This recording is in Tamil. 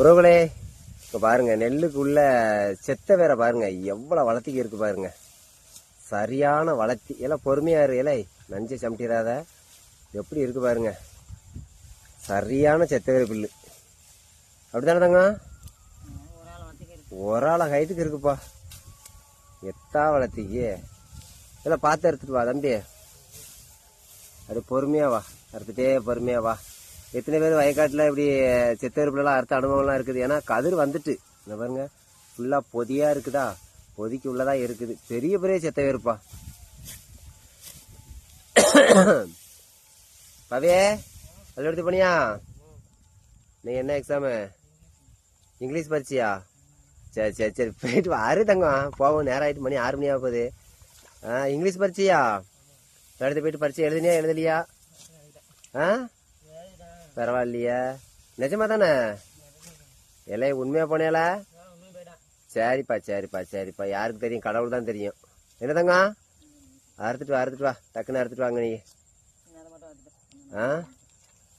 உறவுகளே இப்போ பாருங்க நெல்லுக்குள்ள செத்த வேற பாருங்க எவ்வளவு வளர்த்திக்கு இருக்கு பாருங்க. சரியான வளர்த்தி எல்லாம் பொறுமையா இரு இலை நஞ்சை சமட்டிடாத எப்படி இருக்கு பாருங்க. சரியான செத்த வேற பில்லு. அப்படித்தானே தாங்க ஒரு ஆளை ஹைட்டுக்கு இருக்குப்பா. எத்தா வளர்த்திக்கு. எல்லாம் பார்த்து எடுத்துட்டு வா தம்பி. அது பொறுமையா வா. அறுத்துட்டே பொறுமையா வா. எத்தனை பேர் வயக்காட்டில் இப்படி சித்தரிப்புலாம் அறுத்த அனுபவம்லாம் இருக்குது. ஏன்னா கதிர் வந்துட்டு. இந்த பாருங்க. ஃபுல்லாக பொதியாக இருக்குதா? பொதிக்கு உள்ளதாக இருக்குது. பெரிய பெரிய செத்தவருப்பா பவே அதில் எடுத்து பண்ணியா? நீ என்ன எக்ஸாமு இங்கிலீஷ் பரிச்சியா சரி சரி சரி. போயிட்டு ஆறு தங்கம். போவோம். நேரம் ஆகிட்டு மணி ஆறு மணி ஆக போகுது. ஆ இங்கிலீஷ் பரிச்சியா எடுத்து போயிட்டு பரிச்சை எழுதுனியா எழுதலையா? ஆ? பரவாயில்லையா. நிஜமா தானே? இல்லை உண்மையா போனேல? சரிப்பா சரிப்பா சரிப்பா. யாருக்கு தெரியும்? கடவுள் தான் தெரியும். என்ன தங்கம்? அறுத்துட்டு வா அறுத்துட்டு வா. டக்குன்னு அறுத்துட்டு வாங்க நீ. ஆ?